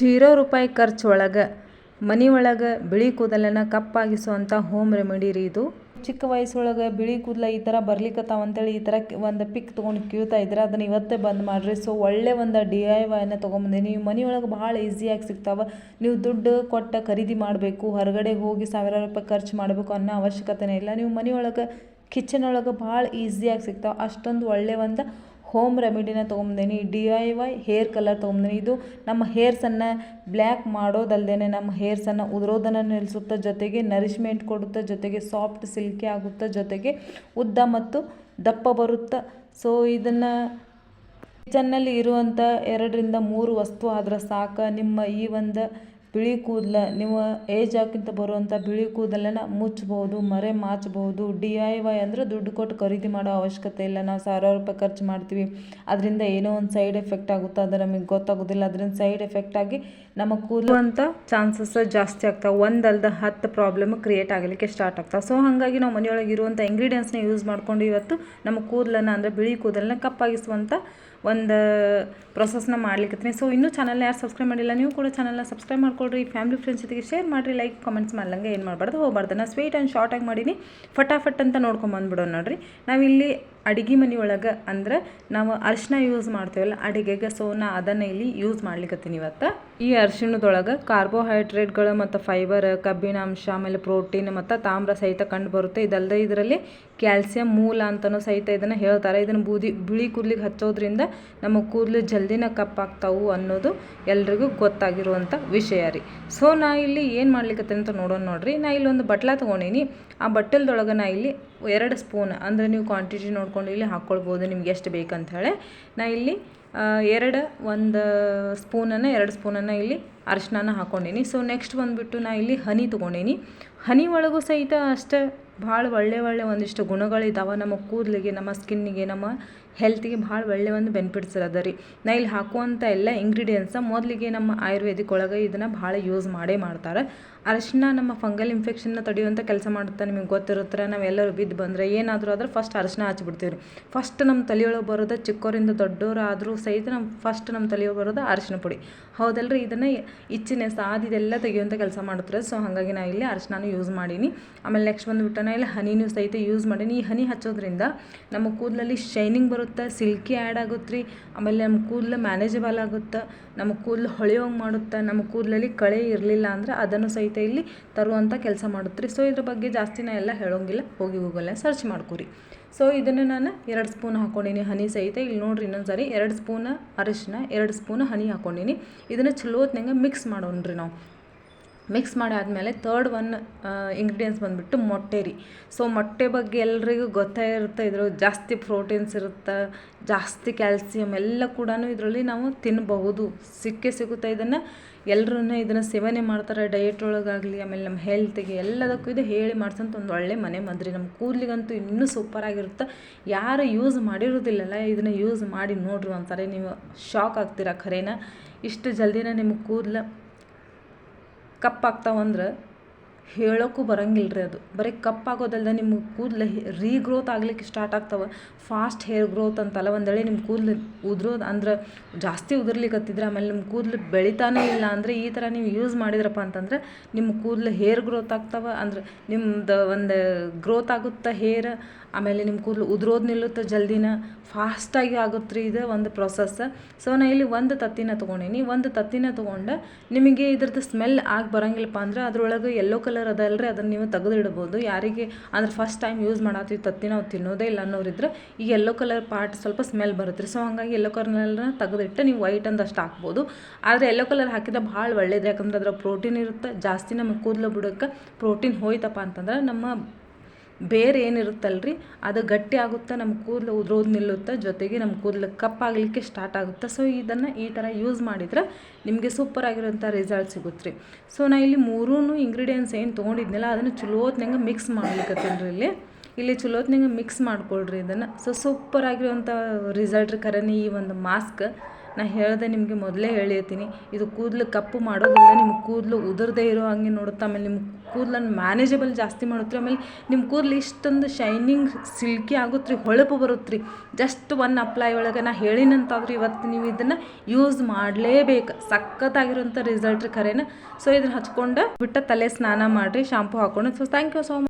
Zero ರೂಪಾಯಿ ಖರ್ಚು ಒಳಗೆ ಒಳಗೆ ಬಿಳಿ ಕೂದಲನ್ನ ಕಪ್ಪಾಗಿಸುವಂಥ ಹೋಮ್ ರೆಮಿಡಿ ರೀ ಇದು. ಚಿಕ್ಕ ವಯಸ್ಸೊಳಗೆ ಬಿಳಿ ಕೂದಲ ಈ ಥರ ಬರ್ಲಿಕ್ಕತ್ತಾವ ಅಂತೇಳಿ ಈ ಥರ ಒಂದು ಪಿಕ್ ತೊಗೊಂಡು ಕೀಳ್ತಾ ಇದ್ರೆ, ಅದನ್ನು ಇವತ್ತೇ ಬಂದ್ ಮಾಡಿರಿ. ಸೊ ಒಳ್ಳೆ ಒಂದು ಡಿ ಐ ವೈನ ತೊಗೊಂಬಂದಿನಿ ನೀವು ಮನೆಯೊಳಗೆ ಭಾಳ ಈಸಿಯಾಗಿ ಸಿಗ್ತಾವೆ. ನೀವು ದುಡ್ಡು ಕೊಟ್ಟು ಖರೀದಿ ಮಾಡಬೇಕು, ಹೊರಗಡೆ ಹೋಗಿ ಸಾವಿರಾರು ರೂಪಾಯಿ ಖರ್ಚು ಮಾಡಬೇಕು ಅನ್ನೋ ಅವಶ್ಯಕತೆನೇ ಇಲ್ಲ. ನೀವು ಮನೆಯೊಳಗೆ ಕಿಚನ್ ಒಳಗೆ ಭಾಳ ಈಸಿಯಾಗಿ ಸಿಗ್ತಾವೆ. ಅಷ್ಟೊಂದು ಒಳ್ಳೆ ಒಂದು ಹೋಮ್ ರೆಮಿಡಿನ ತೊಗೊಂಬಂದೀನಿ D I Y hair colour ತೊಗೊಂಬಂದೀನಿ. ಇದು ನಮ್ಮ ಹೇರ್ಸನ್ನು ಬ್ಲ್ಯಾಕ್ ಮಾಡೋದಲ್ಲದೆ ನಮ್ಮ ಹೇರ್ಸನ್ನು ಉದುರೋದನ್ನು ನಿಲ್ಲಿಸುತ್ತೆ ಜೊತೆಗೆ ನರಿಶ್ಮೆಂಟ್ ಕೊಡುತ್ತೆ ಜೊತೆಗೆ ಸಾಫ್ಟ್ ಸಿಲ್ಕಿ ಆಗುತ್ತೆ ಜೊತೆಗೆ ಉದ್ದ ಮತ್ತು ದಪ್ಪ ಬರುತ್ತೆ. ಸೊ ಇದನ್ನು ಕಿಚನ್ನಲ್ಲಿ ಇರುವಂಥ ಎರಡರಿಂದ ಮೂರು ವಸ್ತು ಆದರೆ ಸಾಕು. ನಿಮ್ಮ ಈ ಒಂದು ಬಿಳಿ ಕೂದಲ ನೀವು ಏಜ್ ಆಗಿಂತ ಬರುವಂಥ ಬಿಳಿ ಕೂದಲನ್ನು ಮುಚ್ಚಬಹುದು, ಮರೆ ಮಾಚಬಹುದು. ಡಿ ಐ ವೈ ಅಂದರೆ ದುಡ್ಡು ಕೊಟ್ಟು ಖರೀದಿ ಮಾಡೋ ಅವಶ್ಯಕತೆ ಇಲ್ಲ. ನಾವು ಸಾವಿರಾರು ರೂಪಾಯಿ ಖರ್ಚು ಮಾಡ್ತೀವಿ. ಅದರಿಂದ ಏನೋ ಒಂದು ಸೈಡ್ ಎಫೆಕ್ಟ್ ಆಗುತ್ತೆ? ಅದು ನಮಗೆ ಗೊತ್ತಾಗೋದಿಲ್ಲ. ಅದರಿಂದ ಸೈಡ್ ಎಫೆಕ್ಟ್ ಆಗಿ ನಮ್ಮ ಕೂದಲು ಅಂತ ಚಾನ್ಸಸ್ ಜಾಸ್ತಿ ಆಗ್ತಾವೆ ಒಂದಲ್ದ ಹತ್ತು ಪ್ರಾಬ್ಲಮ್ ಕ್ರಿಯೇಟ್ ಆಗಲಿಕ್ಕೆ ಸ್ಟಾರ್ಟ್ ಆಗ್ತಾವೆ ಸೊ ಹಾಗಾಗಿ ನಾವು ಮನೆಯೊಳಗೆ ಇರುವಂಥ ಇಂಗ್ರೀಡಿಯೆಂಟ್ಸ್ನ ಯೂಸ್ ಮಾಡ್ಕೊಂಡು ಇವತ್ತು ನಮ್ಮ ಕೂದಲನ್ನು ಅಂದರೆ ಬಿಳಿ ಕೂದಲನ್ನ ಕಪ್ಪಾಗಿಸುವಂಥ ಒಂದು ಪ್ರೊಸೆಸ್ನ ಮಾಡ್ಲಿಕ್ಕೆ ಸೊ ಇನ್ನೂ ಚಾನಲ್ನ ಯಾರು ಸಬ್ಸ್ಕ್ರೈಬ್ ಮಾಡಿಲ್ಲ, ನೀವು ಕೂಡ ಚಾನಲ್ನ ಸಬ್ಸ್ಕ್ರೈಬ್ ಮಾಡ್ಕೊಳ್ರಿ. ಫ್ಯಾಮಿಲಿ ಫ್ರೆಂಡ್ಸ್ ಜೊತೆಗೆ ಶೇರ್ ಮಾಡಿರಿ ಲೈಕ್ ಕಾಮೆಂಟ್ಸ್ ಮಾಡಲಂಗೆ ಏನು ಮಾಡಬಾರ್ದು, ಹೋಗಬಾರ್ದು. ನಾನು ಸ್ವೀಟ್ ಆ್ಯಂಡ್ ಶಾರ್ಟಾಗಿ ಮಾಡೀನಿ. ಫಟಾಫಟ್ ಅಂತ ನೋಡ್ಕೊಂಬಂದ್ಬಿಡೋಣ ನೋಡ್ರಿ. ನಾವಿಲ್ಲಿ ಅಡುಗೆ ಮನೆ ಒಳಗೆ ಅಂದ್ರೆ ನಾವು ಅರಿಶಿನ ಯೂಸ್ ಮಾಡ್ತೀವಲ್ಲ, ಅಡುಗೆಗೆ ಸೊ ನಾ ಅದನ್ನು ಇಲ್ಲಿ ಯೂಸ್ ಮಾಡ್ಲಿಕ್ಕತ್ತೀನಿ ಇವತ್ತು. ಈ ಅರಿಶಿಣದೊಳಗೆ ಕಾರ್ಬೋಹೈಡ್ರೇಟ್ಗಳು ಮತ್ತು ಫೈಬರ್ ಕಬ್ಬಿಣಾಂಶ ಆಮೇಲೆ ಪ್ರೋಟೀನ್ ಮತ್ತು ತಾಮ್ರ ಸಹಿತ ಕಂಡು ಬರುತ್ತೆ. ಇದಲ್ಲದೆ ಇದರಲ್ಲಿ ಕ್ಯಾಲ್ಸಿಯಂ ಮೂಲ ಅಂತಲೂ ಸಹಿತ ಇದನ್ನು ಹೇಳ್ತಾರೆ. ಇದನ್ನು ಬೂದಿ, ಬಿಳಿ ಕೂದಲಿಗೆ ಹಚ್ಚೋದ್ರಿಂದ ನಮ್ಮ ಕೂದಲು ಜಲ್ದಿನ ಕಪ್ಪಾಗ್ತಾವು ಅನ್ನೋದು ಎಲ್ರಿಗೂ ಗೊತ್ತಾಗಿರುವಂಥ ವಿಷಯ ರೀ. ಸೊ, ನಾ ಇಲ್ಲಿ ಏನು ಮಾಡ್ಲಿಕ್ಕೆ ಅಂತ ನೋಡೋಣ ನೋಡ್ರಿ. ನಾ ಇಲ್ಲಿ ಒಂದು ಬಟ್ಲ ತೊಗೊಂಡೀನಿ. ಆ ಬಟ್ಟಲ್ದೊಳಗೆ ನಾ ಇಲ್ಲಿ ಎರಡು ಸ್ಪೂನ್, ಅಂದರೆ ನೀವು ಕ್ವಾಂಟಿಟಿ ನೋಡ್ಕೊಂಡು ಇಲ್ಲಿ ಹಾಕ್ಕೊಳ್ಬೋದು ನಿಮ್ಗೆ ಎಷ್ಟು ಬೇಕಂತ ಹೇಳಿ. ನಾ ಇಲ್ಲಿ ಎರಡು, ಒಂದು ಸ್ಪೂನನ್ನು, ಎರಡು ಸ್ಪೂನನ್ನು ಇಲ್ಲಿ ಅರಿಶಿನ ಹಾಕ್ಕೊಂಡೀನಿ ಸೊ ನೆಕ್ಸ್ಟ್ ಬಂದುಬಿಟ್ಟು ನಾ ಇಲ್ಲಿ ಹನಿ ತೊಗೊಂಡೀನಿ. ಹನಿ ಒಳಗೂ ಸಹಿತ ಅಷ್ಟೇ ಭಾಳ ಒಳ್ಳೆ ಒಳ್ಳೆ ಒಂದಿಷ್ಟು ಗುಣಗಳಿದ್ದಾವೆ ನಮ್ಮ ಕೂದಲಿಗೆ, ನಮ್ಮ ಸ್ಕಿನ್ನಿಗೆ, ನಮ್ಮ ಹೆಲ್ತಿಗೆ ಭಾಳ ಒಳ್ಳೆ ಒಂದು ಬೆನಿಫಿಟ್ಸ್ ಅದ ರೀ. ನಾ ಇಲ್ಲಿ ಹಾಕುವಂಥ ಎಲ್ಲ ಇಂಗ್ರೀಡಿಯೆಂಟ್ಸ ಮೊದಲಿಗೆ ನಮ್ಮ ಆಯುರ್ವೇದಿಕ್ ಒಳಗೆ ಇದನ್ನು ಭಾಳ ಯೂಸ್ ಮಾಡೇ ಮಾಡ್ತಾರೆ. ಅರಿಶಿನ ನಮ್ಮ ಫಂಗಲ್ ಇನ್ಫೆಕ್ಷನ್ನ ತಡೆಯುವಂಥ ಕೆಲಸ ಮಾಡುತ್ತೆ ನಿಮಗೆ ಗೊತ್ತಿರುತ್ತೆ ನಾವೆಲ್ಲರೂ ಬಿದ್ದು ಬಂದರೆ ಏನಾದರೂ ಆದ್ರೆ ಫಸ್ಟ್ ಅರಿಶಿನ ಹಚ್ಬಿಡ್ತೀವಿ ರೀ ಫಸ್ಟ್ ನಮ್ಮ ತಲೆಯೊಳಗೆ ಬರೋದು ಚಿಕ್ಕವರಿಂದ ದೊಡ್ಡವರು ಆದರೂ ಸಹಿತ ನಮ್ಮ ಫಸ್ಟ್ ನಮ್ಮ ತಲೆಯೊಳಗೆ ಬರೋದು ಅರಿಶಿನ ಪುಡಿ. ಹೌದಲ್ರಿ? ಇದನ್ನು ಇಚ್ಚಿನ ಸಾದಿದೆಲ್ಲ ತೆಗೆಯುವಂಥ ಕೆಲಸ ಮಾಡ್ತಾರೆ ಸೊ ಹಾಗಾಗಿ ನಾನು ಇಲ್ಲಿ ಅರಶಿನ ಯೂಸ್ ಮಾಡೀನಿ. ಆಮೇಲೆ ನೆಕ್ಸ್ಟ್ ಬಂದುಬಿಟ್ಟು ನಾನು ಇಲ್ಲಿ ಹನಿನೂ ಸಹಿತ ಯೂಸ್ ಮಾಡೀನಿ. ಈ ಹನಿ ಹಚ್ಚೋದ್ರಿಂದ ನಮ್ಮ ಕೂದಲಲ್ಲಿ ಶೈನಿಂಗ್ ಬರುತ್ತೆ ಸಿಲ್ಕಿ ಆ್ಯಡ್ ಆಗುತ್ತೆ ಆಮೇಲೆ ನಮ್ಮ ಕೂದಲು ಮ್ಯಾನೇಜಬಲ್ ಆಗುತ್ತೆ. ನಮ್ಮ ಕೂದಲು ಹೊಳೆಯೋಂಗೆ ಮಾಡುತ್ತೆ. ನಮ್ಮ ಕೂದಲಲ್ಲಿ ಕಳೆ ಇರಲಿಲ್ಲ ಅಂದರೆ ಅದನ್ನು ಸಹಿತ ಇಲ್ಲಿ ತರುವಂಥ ಕೆಲಸ ಮಾಡುತ್ತೆ ಸೊ ಇದ್ರ ಬಗ್ಗೆ ಜಾಸ್ತಿ ನಾ ಎಲ್ಲ ಹೇಳೋಂಗಿಲ್ಲ. ಹೋಗಿ ಹೋಗಲ್ಲ ಸರ್ಚ್ ಮಾಡ್ಕೊರಿ. ಸೊ ಇದನ್ನು ನಾನು ಎರಡು ಸ್ಪೂನ್ ಹಾಕ್ಕೊಂಡೀನಿ ಹನಿ ಸಹಿತ. ಇಲ್ಲಿ ನೋಡ್ರಿ ಇನ್ನೊಂದು ಸಾರಿ ಎರಡು ಸ್ಪೂನ್ ಅರಿಶಿನ ಎರಡು ಸ್ಪೂನ್ ಹನಿ ಹಾಕ್ಕೊಂಡೀನಿ ಇದನ್ನು ಚಲೋ ಮಿಕ್ಸ್ ಮಾಡೋಣ ರೀ ನಾವು. ಮಿಕ್ಸ್ ಮಾಡಿ ಆದಮೇಲೆ ತರ್ಡ್ ಒನ್ ಇಂಗ್ರೀಡಿಯೆಂಟ್ಸ್ ಬಂದುಬಿಟ್ಟು ಮೊಟ್ಟೆ ರೀ. ಸೊ ಮೊಟ್ಟೆ ಬಗ್ಗೆ ಎಲ್ರಿಗೂ ಗೊತ್ತೇ ಇರುತ್ತೆ, ಇದ್ರಲ್ಲಿ ಜಾಸ್ತಿ ಪ್ರೋಟೀನ್ಸ್ ಇರುತ್ತೆ, ಜಾಸ್ತಿ ಕ್ಯಾಲ್ಸಿಯಂ ಎಲ್ಲ ಕೂಡ ಇದರಲ್ಲಿ ನಾವು ತಿನ್ನಬಹುದು ಸಿಕ್ಕೇ ಸಿಗುತ್ತೆ ಇದನ್ನು. ಎಲ್ಲರೂ ಇದನ್ನು ಸೇವನೆ ಮಾಡ್ತಾರೆ ಡಯಟ್ ಒಳಗಾಗಲಿ, ಆಮೇಲೆ ನಮ್ಮ ಹೆಲ್ತಿಗೆ ಎಲ್ಲದಕ್ಕೂ ಇದು ಹೇಳಿ ಮಾಡ್ಸೋಂಥ ಒಂದು ಒಳ್ಳೆ ಮನೆ ಮದ್ರಿ. ನಮ್ಮ ಕೂದಲಿಗಂತೂ ಇನ್ನೂ ಸೂಪರಾಗಿರುತ್ತೆ ಯಾರು ಯೂಸ್ ಮಾಡಿರೋದಿಲ್ಲಲ್ಲ, ಇದನ್ನು ಯೂಸ್ ಮಾಡಿ ನೋಡ್ರಿ ಅಂತಾರೆ ನೀವು ಶಾಕ್ ಆಗ್ತೀರಾ ಖರೇನ? ಇಷ್ಟು ಜಲ್ದಿನ ನಿಮ್ಮ ಕೂದಲು ಕಪ್ಪಾಗ್ತಾವಂದ್ರೆ ಹೇಳೋಕ್ಕೂ ಬರಂಗಿಲ್ಲ ರೀ ಅದು. ಬರೀ ಕಪ್ಪಾಗೋದಲ್ದೆ ನಿಮ್ಮ ಕೂದಲು ರೀಗ್ರೋತ್ ಆಗ್ಲಿಕ್ಕೆ ಸ್ಟಾರ್ಟ್ ಆಗ್ತವೆ. ಫಾಸ್ಟ್ ಹೇರ್ ಗ್ರೋತ್ ಅಂತಲ್ಲ ಒಂದೇಳೆ ನಿಮ್ಮ ಕೂದಲು ಉದುರೋದು ಅಂದ್ರೆ ಜಾಸ್ತಿ ಉದುರ್ಲಿಕ್ಕತ್ತಿದ್ರೆ ಆಮೇಲೆ ನಿಮ್ಮ ಕೂದಲು ಬೆಳಿತಾನೇ ಇಲ್ಲ ಅಂದರೆ ಈ ಥರ ನೀವು ಯೂಸ್ ಮಾಡಿದ್ರಪ್ಪ ಅಂತಂದ್ರೆ ನಿಮ್ಮ ಕೂದಲು ಹೇರ್ ಗ್ರೋತ್ ಆಗ್ತವೆ ಅಂದ್ರೆ ನಿಮ್ಮದು ಒಂದು ಗ್ರೋತ್ ಆಗುತ್ತೆ ಹೇರ್ ಆಮೇಲೆ ನಿಮ್ಮ ಕೂದಲು ಉದುರೋದು ನಿಲ್ಲುತ್ತೆ ಜಲ್ದಿನ ಫಾಸ್ಟಾಗಿ ಆಗುತ್ತೆ ರೀ ಇದು ಒಂದು ಪ್ರೊಸೆಸ್ ಸೊ ನಾನು ಇಲ್ಲಿ ಒಂದು ತತ್ತಿನ ತೊಗೊಂಡೀನಿ. ಒಂದು ತತ್ತಿನ ತೊಗೊಂಡು ನಿಮಗೆ ಇದ್ರದ್ದು ಸ್ಮೆಲ್ ಆಗಿ ಬರೋಂಗಿಲ್ಲಪ್ಪ ಅಂದ್ರೆ ಅದರೊಳಗೆ ಯೆಲ್ಲೋ ಕಲರ್ ಅದಲ್ರಿ, ಅದನ್ನು ನೀವು ತೆಗೆದು ಇಡ್ಬೋದು ಯಾರಿಗೆ ಅಂದ್ರೆ ಫಸ್ಟ್ ಟೈಮ್ ಯೂಸ್ ಮಾಡತ್ತೀವಿ ತತ್ತಿ ನಾವು ತಿನ್ನೋದೇ ಇಲ್ಲ ಅನ್ನೋರಿದ್ರೆ ಈ ಯೆಲ್ಲೋ ಕಲರ್ ಪಾರ್ಟ್ ಸ್ವಲ್ಪ ಸ್ಮೆಲ್ ಬರುತ್ತೆ. ರೀ ಸೊ ಹಾಗಾಗಿ ಯೆಲ್ಲೋ ಕಲರ್ನೆಲ್ಲ ತೆಗೆದಿಟ್ಟು ನೀವು ವೈಟ್ ಅಂದಷ್ಟು ಹಾಕ್ಬೋದು. ಆದರೆ ಯೆಲ್ಲೋ ಕಲರ್ ಹಾಕಿದ್ರೆ ಭಾಳ ಒಳ್ಳೇದು ಯಾಕಂದ್ರೆ ಅದ್ರಾಗ ಪ್ರೋಟೀನ್ ಇರುತ್ತೆ. ಜಾಸ್ತಿ ನಮ್ಮ ಕೂದಲು ಬಿಡೋಕ್ಕೆ ಪ್ರೋಟೀನ್ ಹೋಯ್ತಪ್ಪ ಅಂತಂದ್ರೆ ನಮ್ಮ ಬೇರೆ ರೀ ಅದು ಗಟ್ಟಿ ಆಗುತ್ತಾ, ನಮ್ಮ ಕೂದಲು ಉದ್ರೋದು ನಿಲ್ಲುತ್ತೆ, ಜೊತೆಗೆ ನಮ್ಮ ಕೂದಲು ಕಪ್ಪಾಗಲಿಕ್ಕೆ ಸ್ಟಾರ್ಟ್ ಆಗುತ್ತೆ? ಸೊ ಇದನ್ನು ಈ ಥರ ಯೂಸ್ ಮಾಡಿದ್ರೆ ನಿಮಗೆ ಸೂಪರ್ ಆಗಿರೋಂಥ ರಿಸಲ್ಟ್ ಸಿಗುತ್ತೆ ರೀ ಸೊ ನಾ ಇಲ್ಲಿ ಮೂರೂ ಇಂಗ್ರೀಡಿಯೆಂಟ್ಸ್ ಏನು ತೊಗೊಂಡಿದ್ನಲ್ಲ, ಅದನ್ನು ಚಲೋತ್ನಂಗೆ ಮಿಕ್ಸ್ ಮಾಡ್ಲಿಕ್ಕತ್ತೀನಿ ಇಲ್ಲಿ. ಇಲ್ಲಿ ಚಲೋತ್ನಂಗೆ ಮಿಕ್ಸ್ ಮಾಡ್ಕೊಳ್ರಿ ಇದನ್ನು. ಸೊ ಸೂಪರ್ ಆಗಿರುವಂಥ ರಿಸಲ್ಟ್ ರೀ. ಖರೇನೆ ಈ ಒಂದು ಮಾಸ್ಕ್ ನಾ ಹೇಳ್ದೆ ನಿಮಗೆ ಮೊದಲೇ ಹೇಳಿರ್ತೀನಿ, ಇದು ಕೂದಲು ಕಪ್ಪು ಮಾಡೋದಿಲ್ಲ ನಿಮ್ಮ ಕೂದಲು ಉದುರದೇ ಇರೋ ಹಂಗೆ ನೋಡುತ್ತೆ. ಆಮೇಲೆ ನಿಮ್ಮ ಕೂದಲನ್ನು ಮ್ಯಾನೇಜಬಲ್ ಜಾಸ್ತಿ ಮಾಡುತ್ತೆ ಆಮೇಲೆ ನಿಮ್ಮ ಕೂದಲು ಇಷ್ಟೊಂದು ಶೈನಿಂಗ್ ಸಿಲ್ಕಿ ಆಗುತ್ತೆ ರೀ ಹೊಳಪು ಬರುತ್ತೆ ರೀ ಜಸ್ಟ್ ಒನ್ ಅಪ್ಲೈ ಒಳಗೆ ನಾ ಹೇಳಿನಂತಾದ್ರೂ ಇವತ್ತು ನೀವು ಇದನ್ನು ಯೂಸ್ ಮಾಡಲೇಬೇಕು. ಸಖತ್ತಾಗಿರೋಂಥ ರಿಸಲ್ಟ್ ರೀ ಖರೇನ. ಸೊ ಇದನ್ನ ಹಚ್ಕೊಂಡು ಬಿಟ್ಟ ತಲೆ ಸ್ನಾನ ಮಾಡಿರಿ ಶಾಂಪು ಹಾಕ್ಕೊಂಡು so thank you so much